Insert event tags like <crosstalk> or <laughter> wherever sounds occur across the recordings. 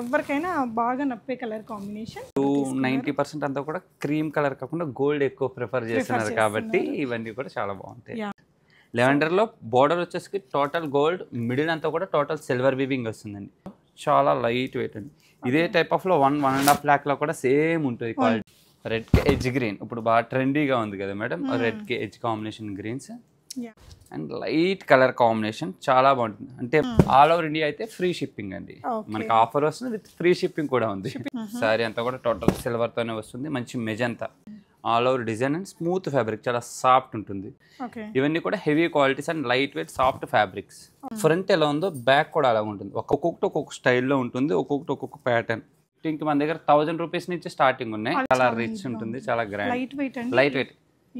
ఎవరికైనా బాగా నప్పే కలర్ కాంబినేషన్ నైంటీ పర్సెంట్ అంతా కూడా క్రీమ్ కలర్ కాకుండా గోల్డ్ ఎక్కువ ప్రిఫర్ చేస్తున్నారు కాబట్టి ఇవన్నీ కూడా చాలా బాగుంటాయి. లెవెండర్లో బోర్డర్ వచ్చేసి టోటల్ గోల్డ్ మిడిల్ అంతా కూడా టోటల్ సిల్వర్ వీవింగ్ వస్తుందండి. చాలా లైట్ వెయిట్ అండి. ఇదే టైప్ ఆఫ్లో వన్ వన్ అండ్ హాఫ్ ల్యాక్లో కూడా సేమ్ ఉంటుంది క్వాలిటీ. రెడ్కి ఎడ్జ్ గ్రీన్ ఇప్పుడు బాగా ట్రెండీగా ఉంది కదా madam. రెడ్కి edge combination greens. And light colour combination చాలా బాగుంటుంది. అంటే ఆల్ ఓవర్ ఇండియా అయితే ఫ్రీ షిప్పింగ్ అండి. మనకి ఆఫర్ వస్తుంది విత్ ఫ్రీ షిప్పింగ్ కూడా ఉంది. సారీ అంతా కూడా టోటల్ సిల్వర్ తోనే వస్తుంది. మంచి magenta. All over design and smooth fabric చాలా సాఫ్ట్ ఉంటుంది. ఇవన్నీ కూడా heavy qualities and light weight soft fabrics front ఎలా ఉందో బ్యాక్ కూడా అలా ఉంటుంది. ఒక్కొక్కటి ఒక్కొక్క స్టైల్లో ఉంటుంది ఒక్కొక్కటి ఒక్కొక్క ప్యాటర్న్ ఇంక మన దగ్గర థౌజండ్ రూపీస్ నుంచి స్టార్టింగ్ ఉన్నాయి. చాలా రిచ్ ఉంటుంది చాలా గ్రాండ్ లైట్ వెయిట్ అండి. Light weight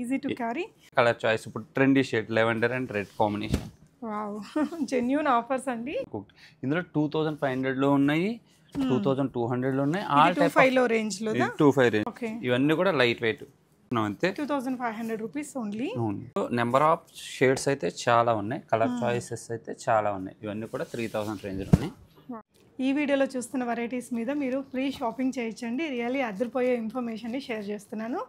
easy to carry colour choice ఇప్పుడు trendy shade lavender and red combination wow genuine offers అండి. ఇందులో టూ థౌజండ్ ఫైవ్ హండ్రెడ్లో ఉన్నాయి టూ థౌజండ్ టూ హండ్రెడ్లో ఉన్నాయి. ఆల్ టూ టైప్ ఫైవ్లో రేంజ్లో టూ ఫైవ్ రేంజ్ ఓకే ఇవన్నీ కూడా లైట్ వెయిట్ అంతే. Two thousand five hundred rupees only number of shades అయితే చాలా ఉన్నాయి. కలర్ చాయిసెస్ అయితే చాలా ఉన్నాయి. ఇవన్నీ కూడా త్రీ థౌసండ్ రేంజ్లో ఉన్నాయి ఈ వీడియోలో చూస్తున్న వెరైటీస్ మీద మీరు ఫ్రీ షాపింగ్ చేయించండి. రియల్లీ అదిరిపోయే ఇన్ఫర్మేషన్ని షేర్ చేస్తున్నాను.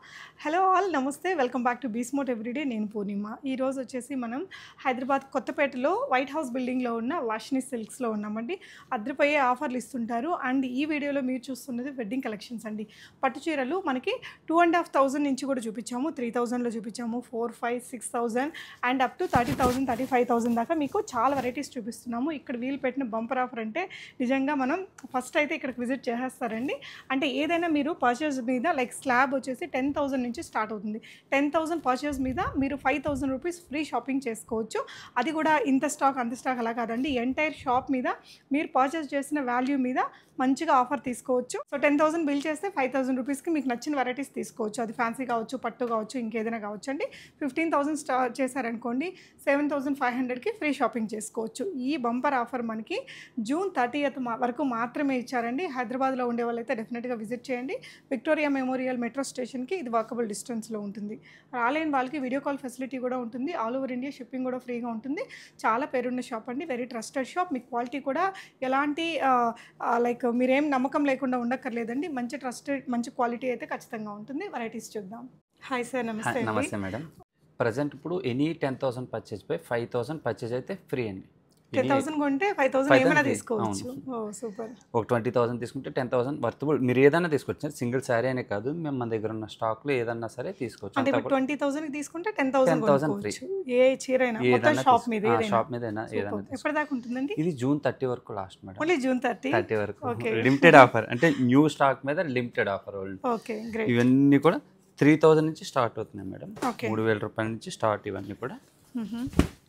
హలో ఆల్ నమస్తే. వెల్కమ్ బ్యాక్ టు బీస్మోట్ ఎవ్రీడే నేను పూర్ణిమ. ఈ రోజు వచ్చేసి మనం హైదరాబాద్ కొత్తపేటలో వైట్ హౌస్ బిల్డింగ్లో ఉన్న వాషిని సిల్క్స్లో ఉన్నామండి. అదిరిపోయే ఆఫర్లు ఇస్తుంటారు. అండ్ ఈ వీడియోలో మీరు చూస్తున్నది వెడ్డింగ్ కలెక్షన్స్ అండి. పట్టు చీరలు మనకి టూ అండ్ హాఫ్ థౌజండ్ నుంచి కూడా చూపించాము. త్రీ థౌజండ్లో చూపించాము. Four five six thousand and up to thirty thousand thirty five thousand దాకా మీకు చాలా వెరైటీస్ చూపిస్తున్నాము. ఇక్కడ వీలు పెట్టిన బంపర్ ఆఫర్ అంటే నిజంగా మనం ఫస్ట్ అయితే ఇక్కడికి విజిట్ చేసేస్తారండి. అంటే ఏదైనా మీరు పర్చేస్ మీద లైక్ స్లాబ్ వచ్చేసి టెన్ థౌసండ్ నుంచి స్టార్ట్ అవుతుంది. టెన్ థౌసండ్ పర్చేస్ మీద మీరు five thousand rupees free shopping చేసుకోవచ్చు. అది కూడా ఇంత స్టాక్ అంత స్టాక్ అలా కాదండి. ఎంటైర్ షాప్ మీద మీరు పర్చేస్ చేసిన వాల్యూ మీద మంచిగా ఆఫర్ తీసుకోవచ్చు. సో టెన్ థౌసండ్ బిల్ చేస్తే ఫైవ్ థౌసండ్ రూపీస్కి మీకు నచ్చిన వెరైటీస్ తీసుకోవచ్చు. అది ఫ్యాన్సీ కావచ్చు పట్టు కావచ్చు ఇంకేదైనా కావచ్చు అండి. ఫిఫ్టీన్ థౌసండ్ స్టార్ చేశారనుకోండి సెవెన్ థౌసండ్ ఫైవ్ హండ్రెడ్కి ఫ్రీ షాపింగ్ చేసుకోవచ్చు. ఈ బంపర్ ఆఫర్ మనకి జూన్ థర్టీయత్ వరకు మాత్రమే ఇచ్చారండి. హైదరాబాద్లో ఉండే వాళ్ళైతే డెఫినెట్గా విజిట్ చేయండి. విక్టోరియా మెమోరియల్ మెట్రో స్టేషన్కి ఇది వాకబుల్ డిస్టెన్స్లో ఉంటుంది. రాలేని వాళ్ళకి వీడియో కాల్ ఫెసిలిటీ కూడా ఉంటుంది. ఆల్ ఓవర్ ఇండియా షిప్పింగ్ కూడా ఫ్రీగా ఉంటుంది. చాలా పేరున్న షాప్ అండి. Very trusted shop. మీకు క్వాలిటీ కూడా ఎలాంటి లైక్ మీరేం నమ్మకం లేకుండా ఉండక్కర్లేదండి. మంచి ట్రస్టెడ్ మంచి క్వాలిటీ అయితే ఖచ్చితంగా ఉంటుంది. వెరైటీస్ చూద్దాం. హాయ్ సార్ నమస్తే నమస్తే మేడం. ప్రజెంట్ ఇప్పుడు ఎనీ టెన్ థౌసండ్ పర్చేజ్ పై ఫైవ్ థౌసండ్ పర్చేజ్ అయితే ఫ్రీ అండి. టెన్ థౌసండ్ కొంటే ఫైవ్ థౌసండ్ 5,000 ఏమైనా free. తీసుకోవచ్చు. ఓ సూపర్. ఒక ట్వంటీ థౌసండ్ తీసుకుంటే టెన్ థౌసండ్ వర్తబుల్ మీరు ఏదైనా తీసుకోవచ్చు సింగిల్ శారీ అనే కాదు మేము మన దగ్గర ఉన్న స్టాక్లో ఏదన్నా సరే తీసుకోవచ్చు. అంటే ట్వంటీ థౌసండ్ తీసుకుంటే టెన్ థౌసండ్ 10,000 కొనుక్కోవచ్చు. ఏ షాప్ మీద షాప్ ఏదైనా. ఎప్పటిదాకా ఉంటుందండి? ఇది జూన్ థర్టీ వరకు last madam only June thirty? Thirty వరకు. లిమిటెడ్ ఆఫర్ అంటే న్యూ స్టాక్ మీద లిమిటెడ్ ఆఫర్ ఓకే ఇవన్నీ కూడా త్రీ థౌసండ్ నుంచి స్టార్ట్ అవుతున్నాయి మేడం. మూడు వేల రూపాయల నుంచి స్టార్ట్ ఇవన్నీ కూడా.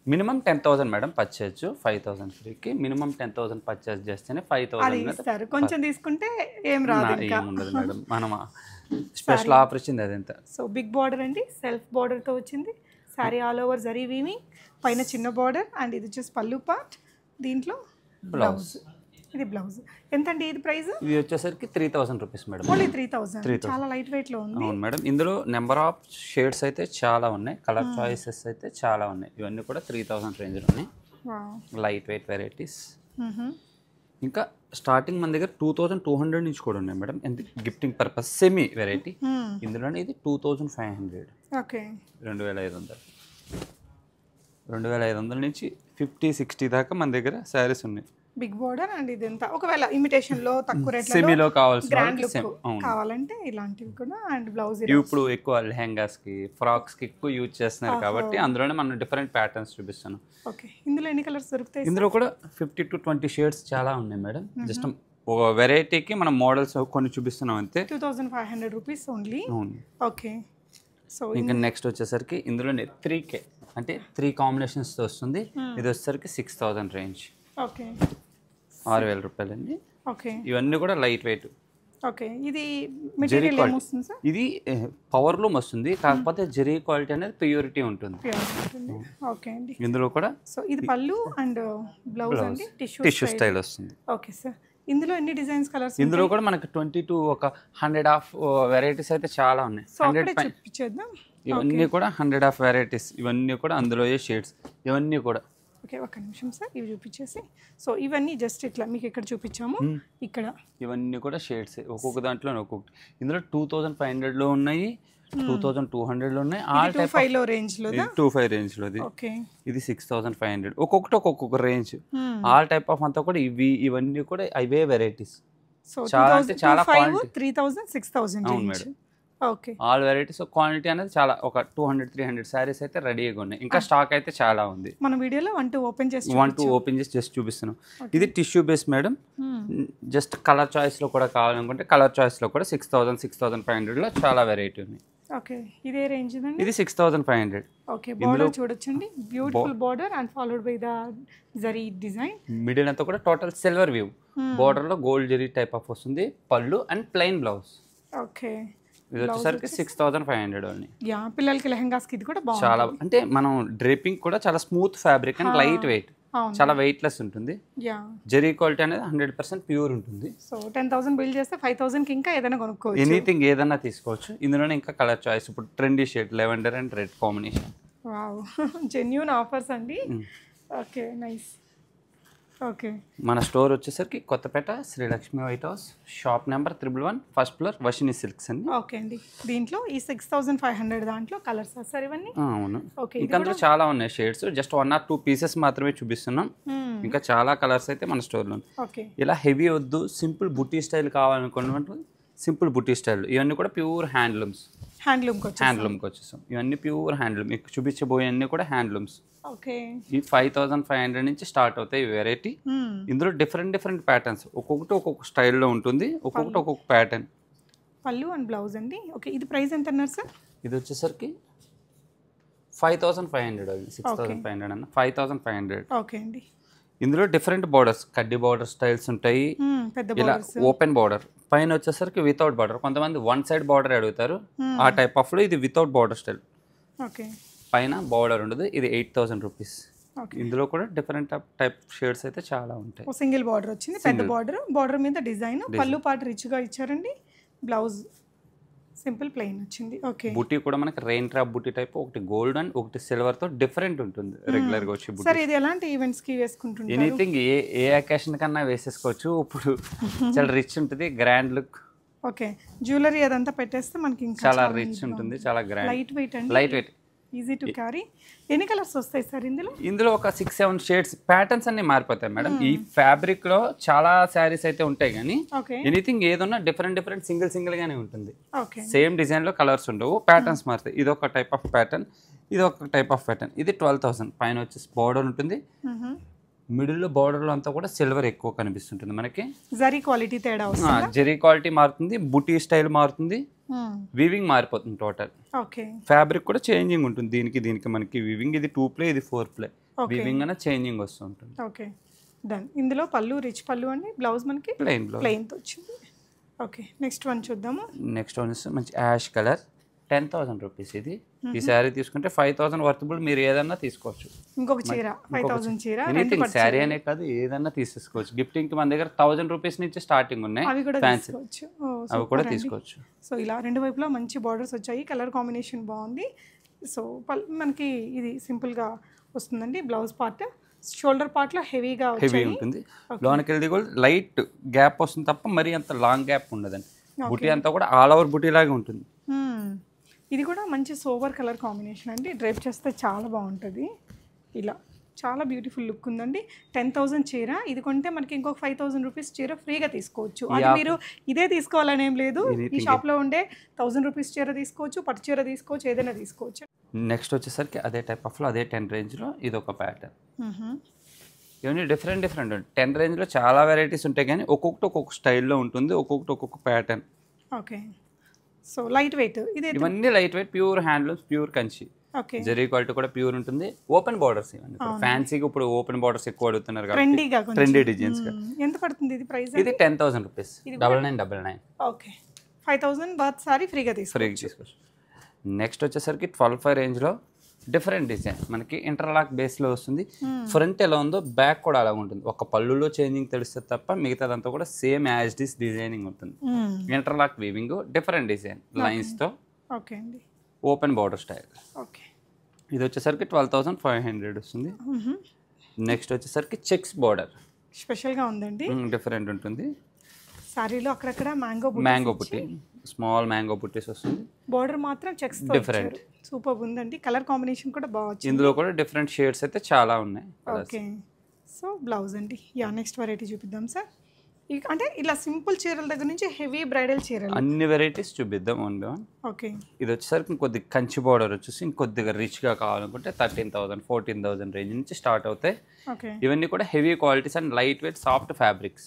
Minimum ten thousand madam purchase five thousand ఫ్రీకి. Minimum ten thousand purchase చేస్తేనే ఫైవ్ థౌసండ్ కొంచెం తీసుకుంటే ఏం రాదు ఏముండదు మేడం. మనం స్పెషల్ ఆఫర్ <laughs> ఇచ్చింది అది ఎంత సో బిగ్ బార్డర్ అండి సెల్ఫ్ బార్డర్తో వచ్చింది. Sari all over zari weaving పైన చిన్న బార్డర్ అండ్ ఇది వచ్చేసి పళ్ళు పార్ట్ దీంట్లో బ్లౌజ్ ఇది బ్లౌజ్. ఎంతండి ఇది ప్రైస్? ఇది వచ్చేసరికి three thousand rupees madam. Only three thousand చాలా లైట్ వెయిట్లో ఉంది. అవును మేడం. ఇందులో నెంబర్ ఆఫ్ షేడ్స్ అయితే చాలా ఉన్నాయి. కలర్ చాయిసెస్ అయితే చాలా ఉన్నాయి. ఇవన్నీ కూడా త్రీ థౌసండ్ రేంజ్లో ఉన్నాయి. Light weight varieties. ఇంకా స్టార్టింగ్ మన దగ్గర టూ థౌజండ్ టూ హండ్రెడ్ నుంచి కూడా ఉన్నాయి మేడం. ఎంత gifting purpose semi variety Hmm. ఇందులోనే ఇది two thousand five hundred okay రెండు వేల ఐదు వందలు. రెండు వేల ఐదు వందల నుంచి ఫిఫ్టీ సిక్స్టీ దాకా మన దగ్గర శారీస్ ఉన్నాయి. బిగ్ బార్డర్ అండ్ ఇది ఎంత ఒకవేళ ఇమిటేషన్లో తక్కువ రేట్ సెమీలో కావాల్సిన గ్రాండ్ లుక్ కావాలంటే ఇలాంటివి కూడా అండ్ బ్లౌజ్ ఇప్పుడు ఎక్కువ లెహంగాస్కి ఫ్రాక్స్కి ఎక్కువ యూజ్ చేస్తున్నారు కాబట్టి అందులోనే మనం డిఫరెంట్ ప్యాటర్న్స్ చూపిస్తాను ఓకే. ఇందులో ఎన్ని కలర్స్ దొరుకుతాయి ఇందులో కూడా ఫిఫ్టీ టు ట్వంటీ షేడ్స్ చాలా ఉన్నాయి మేడం. జస్ట్ ఒక వెరైటీకి మనం మోడల్స్ కొన్ని చూపిస్తున్నాం అంతే. Two thousand five hundred rupees only okay. So ఇంకా నెక్స్ట్ వచ్చేసరికి ఇందులోనే త్రీ కే అంటే త్రీ కాంబినేషన్స్తో వస్తుంది. ఇది వచ్చేసరికి సిక్స్ థౌజండ్ రేంజ్ ఓకే. ఆరు వేల రూపాయలండి. ఓకే. ఇవన్నీ కూడా లైట్ వెయిట్. ఓకే. ఇది మెటీరియల్. ఏమొస్తుంది సార్? ఇది పవర్ లూమ్ వస్తుంది. కాకపోతే జెరీ క్వాలిటీ అనేది ప్యూరిటీ ఉంటుంది. ఓకే అండి. ఇందులో కూడా సో ఇది పళ్ళు అండ్ బ్లౌజ్ అండి? టిష్యూ టిష్యూ స్టైల్ వస్తుంది. Okay sir. ఇందులో ఎన్ని డిజైన్స్ కలర్స్ ఇందులో కూడా మనకి ట్వంటీ టు ఒక హండ్రెడ్ ఆఫ్ వెరైటీస్ అయితే చాలా ఉన్నాయి. హండ్రెడ్ ఇవన్నీ కూడా హండ్రెడ్ ఆఫ్ వెరైటీస్. ఇవన్నీ కూడా అందులో షేడ్స్. ఇవన్నీ కూడా ఓకే ఒక నిమిషం సార్ ఇవి చూపించేసి. సో ఇవన్నీ జస్ట్ ఇట్లా మీకు ఇక్కడ చూపించాము? ఇక్కడ. ఇవన్నీ కూడా షేడ్స్ ఒక్కొక్క దాంట్లో ఒక్కొక్కటి. ఇందులో టూ థౌజండ్ ఫైవ్ హండ్రెడ్లో ఉన్నాయి టూ థౌజండ్ టూ హండ్రెడ్లో ఉన్నాయి. ఆల్ టూ ఫైవ్లో రేంజ్లో టూ ఫైవ్ రేంజ్లోది ఓకే. ఇది సిక్స్ థౌసండ్ ఫైవ్ హండ్రెడ్ ఒక్కొక్కటి ఒక్కొక్క రేంజ్ ఆల్ టైప్ ఆఫ్ అంతా కూడా ఇవి ఇవన్నీ కూడా అవే వెరైటీస్ సో చాలా చాలా. త్రీ థౌసండ్ సిక్స్ థౌసండ్ అవును range madam. Okay. All varieties quantity అనేది చాలా ఒక two hundred three hundred saris అయితే రెడీగా ఉన్నాయి. ఇంకా స్టాక్ అయితే చాలా ఉంది. మన వీడియోలో వన్ టూ ఓపెన్ చేసి వన్ టూ ఓపెన్ చేసి జస్ట్ చూపిస్తున్నాం. ఇది tissue base madam just colour చాయిస్లో కూడా కావాలనుకుంటే కలర్ చాయిస్లో కూడా six thousand six thousand five హండ్రెడ్లో చాలా వెరైటీ ఉన్నాయి. ఓకే. ఇదే రేంజ్ ఇది six thousand five hundred okay. Border చూడొచ్చండి. Beautiful border and followed by the zari design middle అంతా కూడా టోటల్ సిల్వర్ వ్యూ బోర్డర్లో గోల్డ్ జెరీ టైప్ ఆఫ్ వస్తుంది. పళ్ళు అండ్ ప్లెయిన్ బ్లౌజ్ ఓకే. ఇది వచ్చేసరికి six thousand five hundred only yeah పిల్లలకి లెహంగాస్కి ఇది కూడా బాగుంది చాలా అంటే మనం డ్రేపింగ్ కూడా చాలా smooth fabric and light weight. చాలా వెయిట్లెస్ ఉంటుంది. యా. జెరీ క్వాలిటీ అనేది హండ్రెడ్ పర్సెంట్ ప్యూర్ ఉంటుంది. సో టెన్ థౌసండ్ బిల్ చేస్తే ఫైవ్ థౌసండ్కి ఇంకా ఏదైనా కొనుక్కోవచ్చు. ఎనీథింగ్ ఏదన్నా తీసుకోవచ్చు. ఇందులోనే ఇంకా కలర్ చాయిస్ ఇప్పుడు trendy shade lavender and red combination wow genuine offers అండి. Okay nice okay. మన స్టోర్ వచ్చేసరికి Kothapeta Srilakshmi White House shop number triple one first floor Vashini silks అండి. ఓకే అండి. దీంట్లో ఈ సిక్స్ థౌసండ్ ఫైవ్ హండ్రెడ్ దాంట్లో colours sir ఇవన్నీ? అవును. ఓకే ఇంకా అందులో చాలా ఉన్నాయి shades. Just one or two pieces మాత్రమే చూపిస్తున్నాం. ఇంకా చాలా కలర్స్ అయితే మన స్టోర్లో ఉన్నాయి. ఓకే. ఇలా హెవీ వద్దు సింపుల్ బుటీ స్టైల్ కావాలనుకున్నట్టు సింపుల్ బుటీ స్టైల్. ఇవన్నీ కూడా ప్యూర్ హ్యాండ్లూమ్స్. హ్యాండ్లూమ్కి వచ్చి హ్యాండ్లూమ్కి వచ్చేసాం ఇవన్నీ ప్యూర్ హ్యాండ్లూమ్. మీకు చూపించబోయే కూడా హ్యాండ్లూమ్స్. ఓకే. ఈ ఫైవ్ థౌసండ్ ఫైవ్ హండ్రెడ్ నుంచి స్టార్ట్ అవుతాయి ఈ వెరైటీ. ఇందులో డిఫరెంట్ డిఫరెంట్ ప్యాటర్న్స్. ఒక్కొక్కటి ఒక్కొక్క స్టైల్లో ఉంటుంది. ఒక్కొక్కటి ఒక్కొక్క ప్యాటర్న్. పళ్ళు అండ్ బ్లౌజ్ అండి. ఓకే ఇది ప్రైస్ ఎంత అన్నారు సార్? ఇది వచ్చేసరికి ఫైవ్ థౌసండ్ ఫైవ్ హండ్రెడ్ అది సిక్స్ థౌసండ్ ఫైవ్ హండ్రెడ్ అన్న. Five thousand five hundred. Okay అండి. ఇందులో డిఫరెంట్ బార్డర్స్. కడ్డీ బార్డర్ స్టైల్స్ ఉంటాయి. పెద్ద ఇలా ఓపెన్ బార్డర్. పైన వచ్చేసరికి వితౌట్ బార్డర్ కొంతమంది వన్ సైడ్ బార్డర్ అడుగుతారు. ఆ టైప్ ఆఫ్లో ఇది వితౌట్ బార్డర్ స్టైల్ ఓకే. పైన బార్డర్ ఉండదు. ఇది ఎయిట్ థౌసండ్ రూపీస్ ఓకే. ఇందులో కూడా డిఫరెంట్ టైప్ షేడ్స్ అయితే చాలా ఉంటాయి. సింగిల్ బార్డర్ వచ్చింది. పెద్ద బార్డర్ బార్డర్ మీద డిజైన్ పళ్ళు పాటు రిచ్గా ఇచ్చారండి. బ్లౌజ్ సింపుల్ ప్లెయిన్ వచ్చింది. ఓకే. బుటీ కూడా మనకి రెయిన్ ట్రాప్ బుటీ టైప్ ఒకటి గోల్డ్ అండ్ ఒకటి సిల్వర్తో డిఫరెంట్ ఉంటుంది రెగ్యులర్గా వచ్చే సార్ ఇది ఎలాంటి ఈవెంట్స్కి వేసుకుంటుంటారు? ఎనీథింగ్ ఏ ఏ అకేషన్ కన్నా వేసేసుకోవచ్చు. ఇప్పుడు <laughs> చాలా రిచ్ ఉంటుంది గ్రాండ్ లుక్ ఓకే. జ్యువెలరీ అదంతా పెట్టేస్తే మనకి ఇంకా చాలా రిచ్ ఉంటుంది చాలా గ్రాండ్ లైట్ వెయిట్ అండి? Light weight easy to carry ఎన్ని కలర్స్ వస్తాయి సార్ ఇందులో? ఇందులో ఒక సిక్స్ సెవెన్ షేడ్స్ ప్యాటర్న్స్ అన్ని మారిపోతాయి మేడం. ఈ ఫ్యాబ్రిక్లో చాలా శారీస్ అయితే ఉంటాయి కానీ ఎనీథింగ్ ఏదన్నా డిఫరెంట్ డిఫరెంట్ సింగిల్ సింగిల్ గానే ఉంటుంది. సేమ్ డిజైన్లో కలర్స్ ఉండవు. ప్యాటర్న్స్ మారుతాయి. ఇది ఒక టైప్ ఆఫ్ ప్యాటర్న్ ఇది ఒక టైప్ ఆఫ్ ప్యాటర్న్ ఇది ట్వెల్వ్ థౌసండ్ పైన వచ్చేసి బార్డర్ ఉంటుంది. మిడిల్లో బార్డర్లో అంతా కూడా సిల్వర్ ఎక్కువ కనిపిస్తుంటుంది మనకి. జరీ క్వాలిటీ తేడా జెరీ క్వాలిటీ మారుతుంది. బుటీ స్టైల్ మారుతుంది. వీవింగ్ మారిపోతుంది టోటల్ ఓకే ఫ్యాబ్రిక్ కూడా చేంజింగ్ ఉంటుంది. దీనికి దీనికి మనకి వీవింగ్ ఇది టూ ప్లే ఇది ఫోర్ ప్లే. వీవింగ్ అనేది చేంజింగ్ వస్తుంటుంది ఓకే డన్ ఇందులో పళ్ళు రిచ్ పళ్ళు అండి. బ్లౌజ్ మనకి ప్లెయిన్ బ్లౌజ్ ప్లెయిన్తో వచ్చింది ఓకే నెక్స్ట్ వన్ చూద్దాము. నెక్స్ట్ వన్ మంచి ash colour ten thousand rupees ఇది. ఈ శారీ తీసుకుంటే ఫైవ్ థౌసండ్ వర్తబుల్ మీరు ఏదన్నా తీసుకోవచ్చు. ఇంకొక చీర ఫైవ్ థౌసండ్ చీర. ఎనీథింగ్ శారీ అనే కాదు ఏదన్నా తీసేసుకోవచ్చు. గిఫ్టింగ్కి మన దగ్గర థౌసండ్ రూపీస్ నుంచి స్టార్టింగ్ ఉన్నాయి. అవి కూడా ఫ్యాన్సీ తీసుకోవచ్చు. అవి కూడా. తీసుకోవచ్చు. సో ఇలా రెండు వైపులా మంచి బార్డర్స్ వచ్చాయి. కలర్ కాంబినేషన్ బాగుంది. సో మనకి ఇది సింపుల్గా వస్తుందండి. బ్లౌజ్ పార్ట్ షోల్డర్ పార్ట్లో హెవీగా హెవీ ఉంటుంది. లోనికి వెళ్ళి కూడా లైట్ గ్యాప్ వస్తుంది తప్ప మరీ అంత లాంగ్ గ్యాప్ ఉండదండి. బుటీ అంతా కూడా ఆల్ ఓవర్ బుటీ లాగా ఉంటుంది. మ్మ్. ఇది కూడా మంచి సోవర్ కలర్ కాంబినేషన్ అండి. డ్రైప్ చేస్తే చాలా బాగుంటుంది. ఇలా చాలా బ్యూటిఫుల్ లుక్ ఉందండి. టెన్ థౌసండ్ చీర. ఇది కొంటే మనకి ఇంకొక ఫైవ్ థౌసండ్ రూపీస్ చీర ఫ్రీగా తీసుకోవచ్చు. అది మీరు ఇదే తీసుకోవాలని ఏం లేదు ఈ షాప్లో ఉండే థౌసండ్ రూపీస్ చీర తీసుకోవచ్చు పట్టు చీర తీసుకోవచ్చు ఏదైనా తీసుకోవచ్చు. నెక్స్ట్ వచ్చేసరికి అదే టైప్ ఆఫ్లో అదే టెన్ రేంజ్లో ఇది ఒక ప్యాటర్న్. ఇవన్నీ డిఫరెంట్ డిఫరెంట్ టెన్ రేంజ్లో చాలా వెరైటీస్ ఉంటాయి కానీ ఒక్కొక్కటి ఒక్కొక్క స్టైల్లో ఉంటుంది ఒక్కొక్కటి ఒక్కొక్క pattern okay. So light weight ఇది ఇవన్నీ light weight pure handlooms pure Kanchi okay zari quality కూడా ప్యూర్ ఉంటుంది. ఓపెన్ బార్డర్స్ ఇవన్నీ ఫ్యాన్సీగా ఇప్పుడు ఓపెన్ బార్డర్స్ ఎక్కువ అడుగుతున్నారు కాబట్టి ట్రెండీ డిజైన్స్ మ్మ్. ఎంత పడుతుంది ఇది ప్రైస్ ఇది ten thousand rupees double nine double nine okay five thousand worth sari ఫ్రీగా తీసుకో ఫ్రీగా తీసుకోవచ్చు. నెక్స్ట్ వచ్చేసరికి ట్వెల్వ్ ఫైవ్ రేంజ్లో డిఫరెంట్ డిజైన్. మనకి ఇంటర్లాక్ బేస్లో వస్తుంది. ఫ్రంట్ ఎలా ఉందో బ్యాక్ కూడా అలా ఉంటుంది. ఒక పళ్ళులో చేంజింగ్ తెలిస్తే తప్ప మిగతాదంతా కూడా సేమ్ యాజ్ డిస్ డిజైనింగ్ ఉంటుంది. Hmm. Interlock weaving different design లైన్స్తో. ఓకే అండి. Open border style. ఓకే. ఇది వచ్చేసరికి ట్వెల్వ్ థౌసండ్ ఫైవ్ హండ్రెడ్ వస్తుంది. నెక్స్ట్ వచ్చేసరికి చెక్స్ బార్డర్. స్పెషల్గా ఉందండి. డిఫరెంట్ ఉంటుంది. సారీలో అక్కడక్కడ మ్యాంగో మ్యాంగో పుట్టి స్మాల్ మ్యాంగో పుట్టీస్ వస్తుంది. బార్డర్ మాత్రం చెక్స్ Different. సూపర్ ఉందండి. కలర్ కాంబినేషన్ కూడా బాగా ఇందులో కూడా డిఫరెంట్ షేడ్స్ అయితే చాలా ఉన్నాయి. ఓకే సో బ్లౌజ్ అండి. యా నెక్స్ట్ వెరైటీ చూపిద్దాం సార్ అంటే ఇలా సింపుల్ చీరల దగ్గర నుంచి హెవీ బ్రైడల్ చీరలు. అన్ని వెరైటీస్ చూపిద్దాం వన్ బై వన్. ఓకే. ఇది వచ్చేసరికి ఇంకొద్ది కంచి బార్డర్ వచ్చేసి ఇంకొద్దిగా రిచ్గా కావాలనుకుంటే thirteen thousand fourteen thousand range నుంచి స్టార్ట్ అవుతాయి. ఓకే. ఇవన్నీ కూడా heavy qualities and light weight soft fabrics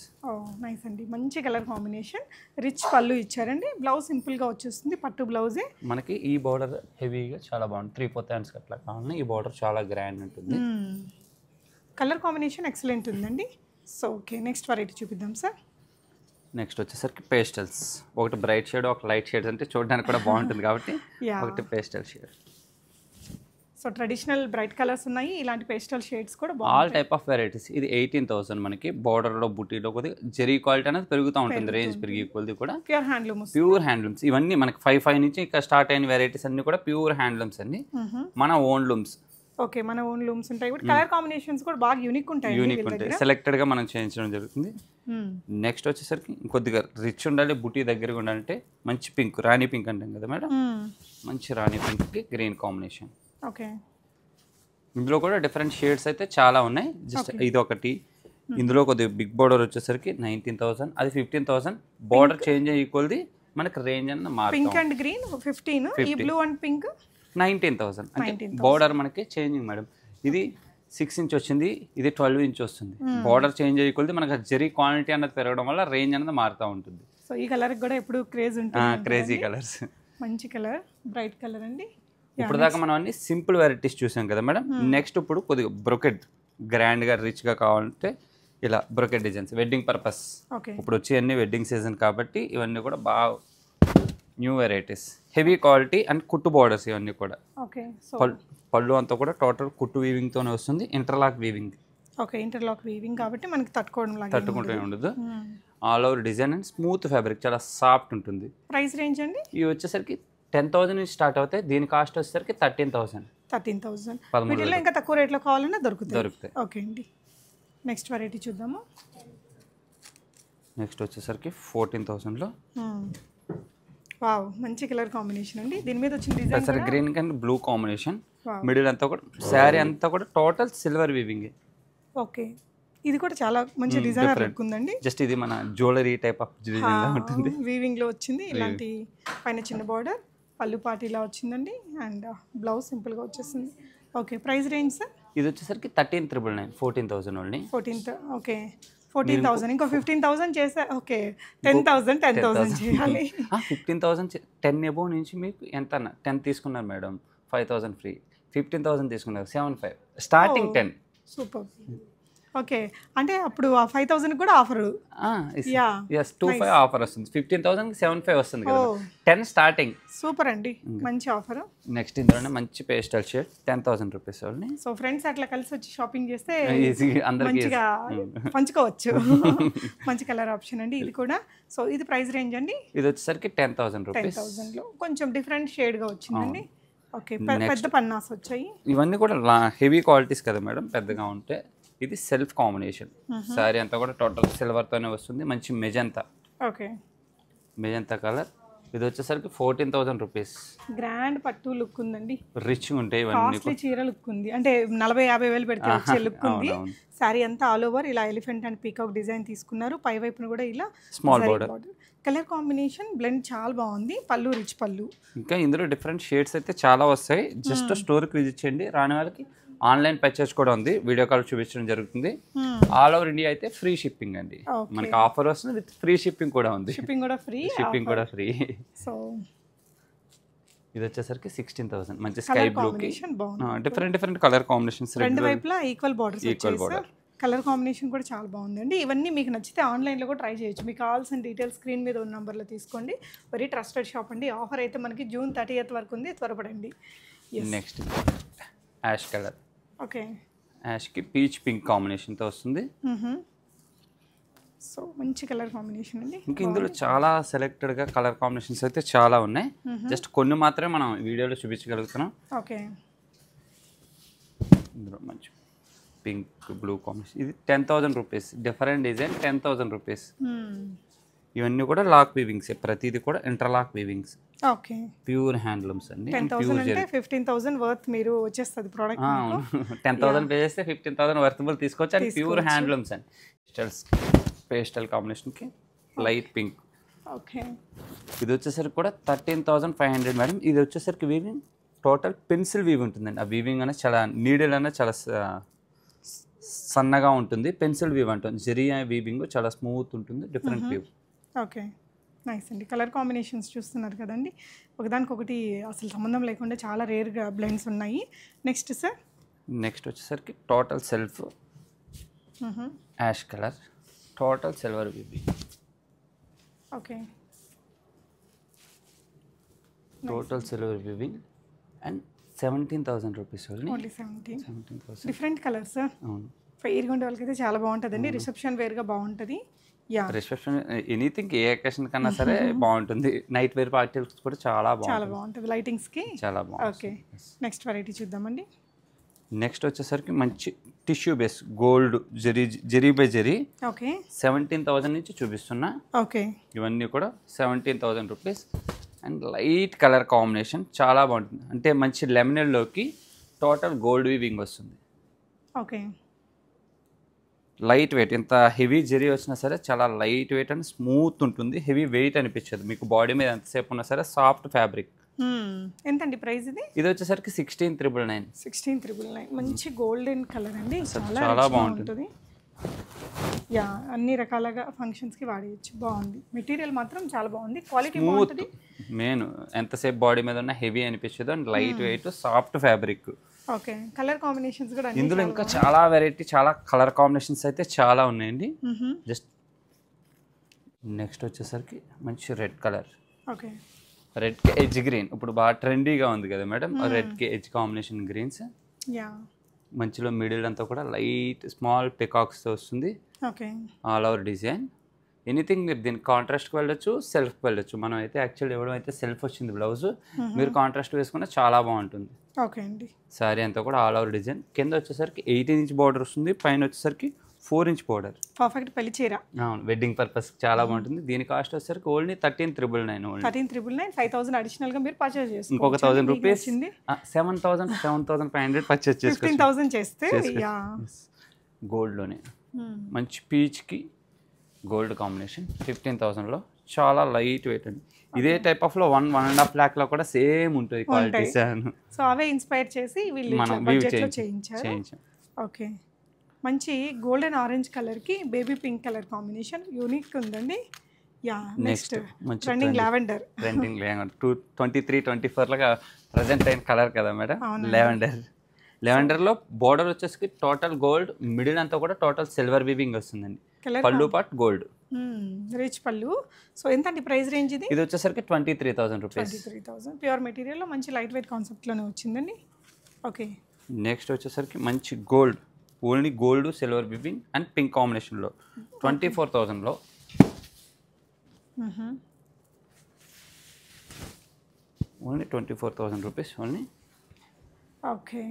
nice అండి. మంచి కలర్ కాంబినేషన్ రిచ్ పళ్ళు ఇచ్చారండి. బ్లౌజ్ సింపుల్గా వచ్చేస్తుంది. పట్టు బ్లౌజే మనకి ఈ బార్డర్ హెవీగా చాలా బాగుంది త్రీ ఫోర్ హ్యాండ్స్ అట్లా కావాలి ఈ బార్డర్ చాలా గ్రాండ్ ఉంటుంది. కలర్ కాంబినేషన్ ఎక్సలెంట్ ఉందండి. సో ఓకే నెక్స్ట్ వెరైటీ చూపిద్దాం సార్ నెక్స్ట్ వచ్చేసరికి పేస్టల్స్ ఒకటి బ్రైట్ షేడ్ ఒక లైట్ షేడ్ అంటే చూడడానికి కూడా బాగుంటుంది కాబట్టి. ఒకటి pastel shade so traditional bright colours ఉన్నాయి ఇలాంటి పేస్టల్ షేడ్స్ కూడా ఆల్ టైప్ ఆఫ్ వెరైటీస్ ఇది ఎయిటీన్ థౌసండ్ మనకి. బార్డర్లో బుట్టీలో కొద్దిగా జెరీ క్వాలిటీ అనేది పెరుగుతూ ఉంటుంది. రేంజ్ పెరిగి కొద్ది కూడా. ప్యూర్ హ్యాండ్లూమ్ ప్యూర్ హ్యాండ్లూమ్స్ ఇవన్నీ మనకి ఫైవ్ ఫైవ్ నుంచి ఇంకా స్టార్ట్ అయిన వెరైటీస్ అన్ని కూడా ప్యూర్ హ్యాండ్లూమ్స్ అన్ని మన ఓన్ లూమ్స్ ఓకే మన ఓన్ లూమ్స్ ఉంటాయి. కూడా కలర్ కాంబినేషన్స్ కూడా బాగా యూనిక్ ఉంటాయి యూనిక్ ఉంటాయి. సెలెక్టెడ్గా మనం చేయించడం జరుగుతుంది. నెక్స్ట్ వచ్చేసరికి కొద్దిగా రిచ్ ఉండాలి బుటీ దగ్గరగా ఉండాలంటే మంచి పింక్ రాణి పింక్ అంటాం కదా మేడం? మంచి రాణి పింక్కి గ్రీన్ కాంబినేషన్ ఓకే. ఇందులో కూడా డిఫరెంట్ షేడ్స్ అయితే చాలా ఉన్నాయి. జస్ట్ ఇది ఒకటి. ఇందులో కొద్దిగా బిగ్ బార్డర్ వచ్చేసరికి నైన్టీన్ థౌసండ్ అది ఫిఫ్టీన్ థౌసండ్ బార్డర్ చేంజ్ ఈక్వల్ది మనకి రేంజ్ అన్న పింక్ అండ్ గ్రీన్ ఫిఫ్టీన్ ఈ blue and pink nineteen thousand. అంటే బార్డర్ మనకి చేంజింగ్ మేడం. ఇది సిక్స్ ఇంచ్ వచ్చింది ఇది ట్వెల్వ్ ఇంచ్ వస్తుంది. బార్డర్ చేంజ్ అయ్యి మనకి జరీ క్వాలిటీ అన్నది పెరగడం వల్ల రేంజ్ అనేది మారుతూ ఉంటుంది. సో ఈ కలర్ కూడా ఎప్పుడు క్రేజ్ ఉంటుంది క్రేజీ కలర్స్. మంచి కలర్ బ్రైట్ కలర్ అండి. ఇప్పుడు దాకా మనం అన్ని సింపుల్ వెరైటీస్ చూసాం కదా మేడం. నెక్స్ట్ ఇప్పుడు కొద్దిగా బ్రొకెట్ గ్రాండ్గా రిచ్గా కావాలంటే ఇలా brocade designs wedding purpose. Okay. ఇప్పుడు వచ్చే అన్ని వెడ్డింగ్ సీజన్ కాబట్టి ఇవన్నీ కూడా బాగా new varieties. Heavy quality and కుట్టు బార్డర్స్ ఇవన్నీ కూడా. ఓకే పళ్ళు అంతా కూడా టోటల్ కుట్టు వీవింగ్తోనే వస్తుంది. Interlock weaving okay interlock weaving కాబట్టి మనకి తట్టుకోవడం తట్టుకుంటూనే ఉండదు. All over design and smooth fabric చాలా సాఫ్ట్ ఉంటుంది. ప్రైస్ రేంజ్ అండి? ఇవి వచ్చేసరికి టెన్ థౌసండ్ నుంచి స్టార్ట్ అవుతాయి దీని కాస్ట్ వచ్చేసరికి థర్టీన్ థౌసండ్ థర్టీన్ థౌసండ్ వీటిలో ఇంకా తక్కువ రేట్లో కావాలన్నా దొరుకుతుంది దొరుకుతాయి. ఓకే అండి. నెక్స్ట్ వెరైటీ చూద్దాము. నెక్స్ట్ వచ్చేసరికి ఫోర్టీన్ థౌసండ్లో వావ్ మంచి కలర్ కాంబినేషన్ అండి. దీని మీద వచ్చిన డిజైన్ సరే green and blue combination. Middle అంతా కూడా శారీ అంతా కూడా టోటల్ సిల్వర్ వీవింగ్ ఓకే. ఇది కూడా చాలా మంచి డిజైనర్ లుక్ ఉందండి. జస్ట్ ఇది మన జ్యువెలరీ టైప్ ఆఫ్ డిజైన్ ఉంటుంది. వీవింగ్లో వచ్చింది. ఇలాంటి పైన చిన్న బార్డర్ పళ్ళు పాటిలా వచ్చిందండి. అండ్ బ్లౌజ్ సింపుల్గా వచ్చేసింది. Okay price range sir? ఇది వచ్చేసరికి thirteen triple nine fourteen thousand only fourteenth okay. Fourteen thousand ఇంకో ఫిఫ్టీన్ థౌసండ్ చేసా. Okay ten thousand ten thousand చేయాలి. <laughs> ఫిఫ్టీన్ థౌసండ్ టెన్ ఎబో నుంచి మీకు ఎంత టెన్ తీసుకున్నారు madam five thousand free. Fifteen thousand తీసుకున్నారు seven five. Starting ten. Super. Okay. అంటే అప్పుడు ఆ ఫైవ్ థౌసండ్ కూడా offer. Yes two five offer వస్తుంది. ఫిఫ్టీన్ థౌసండ్ సెవెన్ ఫైవ్ వస్తుంది కదా. Ten starting. సూపర్ అండి. మంచి ఆఫర్. నెక్స్ట్ ఇందులోనే మంచి pastel shade ten thousand rupees వాళ్ళని సో ఫ్రెండ్స్ అట్లా కలిసి వచ్చి షాపింగ్ చేస్తే మంచిగా పంచుకోవచ్చు. <laughs> మంచి కలర్ ఆప్షన్ అండి ఇది కూడా. సో ఇది ప్రైస్ రేంజ్ అండి. ఇది వచ్చేసరికి టెన్ థౌసండ్ రూపీస్. లో కొంచెం డిఫరెంట్ షేడ్గా వచ్చిందండి ఓకే పెద్ద పన్నాస్ వచ్చాయి. ఇవన్నీ కూడా హెవీ క్వాలిటీస్ కదా మేడం పెద్దగా ఉంటే. ఇది సెల్ఫ్ కాంబినేషన్. శారీ అంతా కూడా టోటల్ సిల్వర్తోనే వస్తుంది. మంచి మెజంతా. ఓకే. Magenta colour. ఇది వచ్చేసరికి ఫోర్టీన్ థౌసండ్ రూపీస్. గ్రాండ్ పట్టు లుక్ ఉందండి. రిచ్గా ఉంటాయి ఇవన్నీ చీర లుక్ ఉంది. అంటే నలభై యాభై వేలు పెడితే వచ్చే లుక్ ఉంది. శారీ అంతా ఆల్ ఓవర్ ఇలా ఎలిఫెంట్ అండ్ పీకాక్ డిజైన్ తీసుకున్నారు. పై వైపున కూడా ఇలా small border colour combination blend చాలా బాగుంది. పళ్ళు రిచ్ పళ్ళు. ఇంకా ఇందులో డిఫరెంట్ షేడ్స్ అయితే చాలా వస్తాయి. జస్ట్ స్టోర్కి విజిట్ చేయండి రాని వాళ్ళకి ఆన్లైన్ పర్చేస్ కూడా ఉంది. వీడియో కాల్ చూపించడం జరుగుతుంది. ఆల్ ఓవర్ ఇండియా అయితే ఫ్రీ షిప్పింగ్ అండి. మనకి ఆఫర్ వస్తుంది విత్ ఫ్రీ షిప్పింగ్ కూడా ఉంది. షిప్పింగ్ కూడా ఫ్రీ షిప్పింగ్ <laughs> కూడా ఫ్రీ సో ఇది వచ్చేసరికి సిక్స్టీన్ థౌసండ్ మంచి స్కై బాగుంది. డిఫరెంట్ డిఫరెంట్ కలర్ కాంబినేషన్స్ రెండు వైపులా ఈక్వల్ బార్డర్స్ వచ్చాయి సార్ కలర్ కాంబినేషన్ కూడా చాలా బాగుందండి. ఇవన్నీ మీకు నచ్చితే ఆన్లైన్లో కూడా ట్రై చేయొచ్చు. మీకు కావాల్సిన డీటెయిల్స్ స్క్రీన్ మీద ఉన్న నెంబర్లో తీసుకోండి. వెరీ ట్రస్టెడ్ షాప్ అండి. ఆఫర్ అయితే మనకి జూన్ థర్టీ వరకు ఉంది. త్వరపడండి. Next ash colour okay. Yaskhi peach pink కాంబినేషన్తో వస్తుంది. సో మంచి కలర్ కాంబినేషన్ అండి. ఇంకా ఇందులో చాలా సెలెక్టెడ్గా కలర్ కాంబినేషన్స్ అయితే చాలా ఉన్నాయి. జస్ట్ కొన్ని మాత్రమే మనం వీడియోలో చూపించగలుగుతున్నాం. ఓకే. ఇందులో మంచి పింక్ బ్లూ కాంబినేషన్ ఇది ten thousand rupees different design ten thousand rupees ఇవన్నీ కూడా లాక్ వీవింగ్స్. ప్రతిదీ కూడా interlock weavings. Okay. Pure handlooms అండి. ఫిఫ్టీన్ థౌసండ్ వర్త్ మీరు వచ్చేస్తుంది ప్రోడక్ట్ టెన్ థౌసండ్ పే చేస్తే ఫిఫ్టీన్ థౌసండ్ వర్తబుల్ తీసుకోవచ్చు అండ్ ప్యూర్ హ్యాండ్లూమ్స్ అండి. పేస్టల్స్ పేస్టల్ కాంబినేషన్కి లైట్ పింక్. ఓకే. ఇది వచ్చేసరికి కూడా thirteen thousand five hundred madam. ఇది వచ్చేసరికి వీవింగ్ టోటల్ పెన్సిల్ వీవ్ ఉంటుందండి. ఆ వీవింగ్ అనేది చాలా నీడిల్ అనేది చాలా సన్నగా ఉంటుంది. పెన్సిల్ వీవ్ అంటుంది. జెరియా వీవింగ్ చాలా స్మూత్ ఉంటుంది. Different weave okay. నైస్ అండి. కలర్ కాంబినేషన్స్ చూస్తున్నారు కదండి. ఒకదానికొకటి అసలు సంబంధం లేకుండా చాలా రేర్గా బ్లెండ్స్ ఉన్నాయి. Next sir? నెక్స్ట్ వచ్చేసరికి total self ash colour total silver weaving okay. Total silver weaving and seventeen thousand rupees only. Seventeen. Seventeen thousand. Different colour sir అవును. ఫెయిర్గా ఉండే వాళ్ళకైతే చాలా బాగుంటుందండి. రిసెప్షన్ వేర్గా బాగుంటుంది. రిసెప్షన్ ఎనీథింగ్ ఏ అకేషన్ కన్నా సరే బాగుంటుంది. నైట్ వేర్ పార్టీస్ కూడా చాలా చాలా బాగుంటుంది. బాగుంటుంది. లైటింగ్స్కి చాలా బాగుంటుంది. ఓకే నెక్స్ట్ వెరైటీ చూద్దామండి. నెక్స్ట్ వచ్చేసరికి మంచి టిష్యూ బేస్ గోల్డ్ జరీ జరీ బై జరీ. ఓకే సెవెంటీన్ థౌజండ్ నుంచి చూపిస్తున్నా ఓకే ఇవన్నీ కూడా seventeen thousand rupees and light colour combination చాలా బాగుంటుంది. అంటే మంచి లెమినెల్లోకి టోటల్ గోల్డ్ వీవింగ్ వస్తుంది. ఓకే లైట్ వెయిట్ ఇంత హెవీ జరీ వచ్చినా సరే చాలా లైట్ వెయిట్ అండ్ స్మూత్ ఉంటుంది. హెవీ వెయిట్ అనిపించదు. మీకు బాడీ మీద ఎంతసేపు ఉన్నా సరే సాఫ్ట్ ఫ్యాబ్రిక్. ఎంతండి ప్రైస్ ఇది? ఇది వచ్చేసరికి sixteen triple nine. Sixteen triple nine. మంచి గోల్డెన్ కలర్ అండి. చాలా బాగుంటుంది. యా అన్ని రకాలుగా ఫంక్షన్స్కి వాడేయచ్చు. బాగుంది. మెటీరియల్ మాత్రం చాలా బాగుంది. క్వాలిటీ బాగుంటుంది. మెయిన్ ఎంతసేపు బాడీ మీద ఉన్న హెవీ అనిపించదు. And light weight soft fabric. Okay. Colour combinations కూడా ఇందులో ఇంకా చాలా వెరైటీ చాలా కలర్ కాంబినేషన్స్ అయితే చాలా ఉన్నాయండి. జస్ట్ నెక్స్ట్ వచ్చేసరికి మంచి రెడ్ కలర్. ఓకే. రెడ్కి ఎడ్జ్ గ్రీన్. ఇప్పుడు బాగా ట్రెండీగా ఉంది కదా మేడం రెడ్కి ఎడ్జ్ కాంబినేషన్ గ్రీన్స్. యా. మంచిలో మిడిల్ అంతా కూడా లైట్ స్మాల్ పికాక్స్తో వస్తుంది. Okay. All over design. Anything మీరు దీనికి కాంట్రాస్ట్కి వెళ్ళొచ్చు సెల్ఫ్కి వెళ్ళొచ్చు. మనం అయితే యాక్చువల్ ఇవ్వడం అయితే సెల్ఫ్ వచ్చింది బ్లౌజ్. మీరు కాంట్రాస్ట్ వేసుకున్న చాలా బాగుంటుంది. ఓకే అండి. శారీ అంతా కూడా ఆల్ ఓవర్ డిజైన్. కింద వచ్చేసరికి ఎయిటీన్ ఇంచ్ బార్డర్ వస్తుంది పైన వచ్చేసరికి ఫోర్ ఇంచ్ బార్డర్. పర్ఫెక్ట్ పెళ్ళి చీర. అవును వెడ్డింగ్ పర్పస్ చాలా బాగుంటుంది. దీని కాస్ట్ వచ్చేసరికి only thirteen triple nine only. Thirteen triple nine five thousand అడిషనల్గా మీరు పర్చేస్ చేసుకోవచ్చు. ఇంకొక thousand rupees? Seven thousand seven thousand five hundred purchase చేసుకోవచ్చు. థౌసండ్ చేస్తే యా. గోల్డ్లోనే మంచి పీచ్కి గోల్డ్ కాంబినేషన్ ఫిఫ్టీన్ థౌసండ్లో చాలా లైట్ వెయిట్ అండి ఇదే టైప్ ఆఫ్లో వన్ వన్ అండ్ హాఫ్ ల్యాక్లో కూడా సేమ్ ఉంటుంది క్వాలిటీస్. సో అవే ఇన్స్పైర్ చేసి వీళ్ళు మనం లో చేయించాం ఓకే. మంచి గోల్డెన్ ఆరెంజ్ కలర్కి baby pink colour combination. Unique ఉందండి. Yeah next trending lavender trending two twenty three twenty ఫోర్లో ప్రజెంట్ అయిన కలర్ కదా మేడం? లెవెండర్ లెవెండర్లో బోర్డర్ వచ్చేసి టోటల్ గోల్డ్ మిడిల్ అంతా కూడా టోటల్ సిల్వర్ వీవింగ్ వస్తుందండి. కలర్ పళ్ళు పాట్ గోల్డ్. రిచ్ పళ్ళు. సో ఎంత అండి ప్రైస్ రేంజ్ ఇది? ఇది వచ్చేసరికి twenty three thousand rupees. Three thousand. Pure మెటీరియల్లో మంచి లైట్ వెయిట్ కాన్సెప్ట్లోనే వచ్చిందండి. ఓకే. నెక్స్ట్ వచ్చేసరికి మంచి gold. Only gold silver weaving and pink కాంబినేషన్లో. ట్వంటీ ఫోర్ థౌజండ్లో only twenty four thousand rupees only. Okay.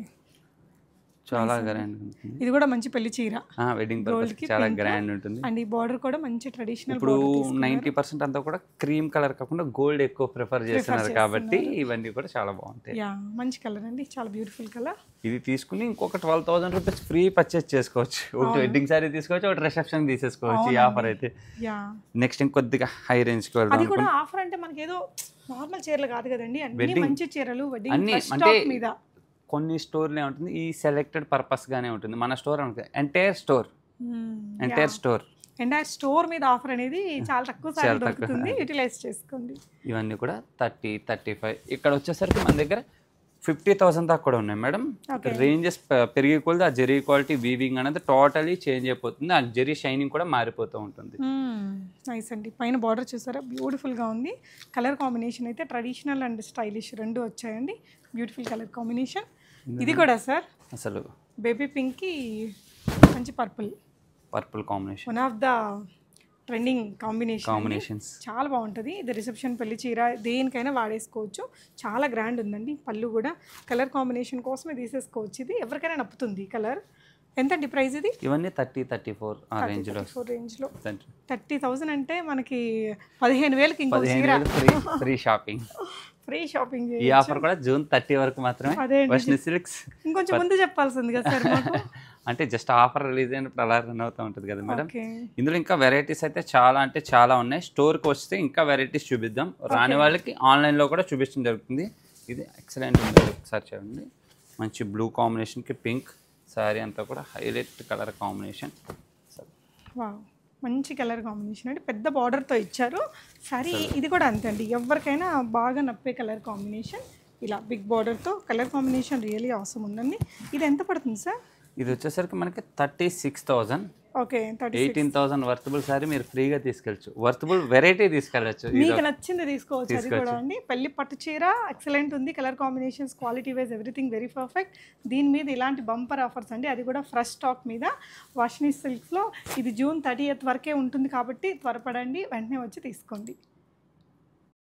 చాలా గ్రాండ్ ఇది కూడా మంచి పెళ్ళి చీర. వెడ్డింగ్ పర్పస్కి చాలా. గ్రాండ్ ఉంటుంది. అండ్ ఈ బార్డర్ కూడా మంచి ట్రెడిషనల్ ఇప్పుడు నైంటీ పర్సెంట్ అంతా కూడా క్రీమ్ కలర్ కాకుండా గోల్డ్ ఎక్కువ ప్రిఫర్ చేస్తున్నారు కాబట్టి ఇవన్నీ కూడా చాలా బాగుంటాయి. యా మంచి కలర్ అండి. చాలా బ్యూటిఫుల్ కలర్ ఇది తీసుకుని ఇంకొక twelve thousand rupees free purchase చేసుకోవచ్చు. ఒకటి వెడ్డింగ్ సారీ తీసుకోవచ్చు ఒకటి రిసెప్షన్ తీసేసుకోవచ్చు ఈ ఆఫర్ అయితే. నెక్స్ట్ ఇంకొద్దిగా హై వెళ్దాం అది కూడా ఆఫర్ అంటే మనకి ఏదో నార్మల్ చీరలు కాదు కదండి. అన్ని. మంచి చీరలు వెడ్డింగ్ అంటే స్టాక్ మీద. కొన్ని స్టోర్లు ఏముంటుంది ఈ సెలెక్టెడ్ పర్పస్గానే ఉంటుంది. మన స్టోర్ అనుకుంది entire store. Entire store. Entire store మీద ఆఫర్ అనేది చాలా తక్కువ సార్లు. దొరుకుతుంది. యూటిలైజ్ చేసుకోండి. ఇవన్నీ కూడా థర్టీ థర్టీ ఫైవ్ ఇక్కడ వచ్చేసరికి మన దగ్గర ఫిఫ్టీ థౌసండ్ దాకా కూడా ఉన్నాయి మేడం. రేంజెస్ పెరిగే కొలది ఆ జెరీ క్వాలిటీ వీవింగ్ అనేది టోటలీ చేంజ్ అయిపోతుంది. ఆ జెరీ షైనింగ్ కూడా మారిపోతూ ఉంటుంది. నైస్ అండి. పైన బార్డర్ చూసారా? బ్యూటిఫుల్గా ఉంది. కలర్ కాంబినేషన్ అయితే ట్రెడిషనల్ అండ్ స్టైలిష్ రెండు వచ్చాయండి. బ్యూటిఫుల్ కలర్ కాంబినేషన్ ఇది కూడా సార్? అసలు బేబీ పింక్కి మంచి purple. Purple combination. One of the trending combination combinations చాలా బాగుంటుంది. ఇది రిసెప్షన్ పెళ్ళి చీర దేనికైనా వాడేసుకోవచ్చు. చాలా గ్రాండ్ ఉందండి. పళ్ళు కూడా కలర్ కాంబినేషన్ కోసమే తీసేసుకోవచ్చు. ఇది ఎవరికైనా నప్పుతుంది కలర్. ఎంతండి ప్రైస్ ఇది? ఇవన్నీ థర్టీ థర్టీ ఫోర్ ఆ రేంజ్లో. ఫోర్ రేంజ్లో. వస్తుంది థర్టీ థౌజండ్ అంటే మనకి పదిహేను వేలకి ఇంకో చీర. Free <laughs> shopping. ఫ్రీ షాపింగ్ ఈ ఆఫర్ కూడా జూన్ థర్టీ వరకు మాత్రమే. వర్షిని సిల్క్స్ ఇంకొంచెం ముందు చెప్పాల్సింది కదా సార్ <laughs> అంటే జస్ట్ ఆఫర్ రిలీజ్ అయినప్పుడు అలా రన్ అవుతూ ఉంటుంది కదా మేడం. ఇందులో ఇంకా వెరైటీస్ అయితే చాలా అంటే చాలా ఉన్నాయి. స్టోర్కి వస్తే ఇంకా వెరైటీస్ చూపిద్దాం. రాని వాళ్ళకి ఆన్లైన్లో కూడా చూపించడం జరుగుతుంది. ఇది ఎక్సలెంట్ ఉంది. ఒకసారి చూడండి. మంచి బ్లూ కాంబినేషన్కి పింక్ శారీ అంతా కూడా హైలైట్ కలర్ కాంబినేషన్ మంచి కలర్ కాంబినేషన్ అంటే పెద్ద బార్డర్తో ఇచ్చారు. సారీ ఇది కూడా అంతే అండి. ఎవరికైనా బాగా నప్పే కలర్ కాంబినేషన్. ఇలా బిగ్ బార్డర్తో కలర్ కాంబినేషన్ రియలీ అవసరం ఉందండి. ఇది ఎంత పడుతుంది సార్? ఇది వచ్చేసరికి మనకి thirty six thousand. Okay eighteen thousand worthable sari మీరు ఫ్రీగా తీసుకెళ్ళచ్చు. Worthable variety తీసుకెళ్ళచ్చు. మీకు నచ్చింది తీసుకోవచ్చు అది కూడా అండి. పెళ్ళి పట్టు చీర ఎక్సలెంట్ ఉంది. Colour combinations quality wise everything very perfect దీని మీద ఇలాంటి బంపర్ ఆఫర్స్ అండి. అది కూడా ఫ్రెష్ స్టాక్ మీద. వాషిని సిల్క్స్లో ఇది జూన్ థర్టీ వరకే ఉంటుంది కాబట్టి త్వరపడండి వెంటనే వచ్చి తీసుకోండి.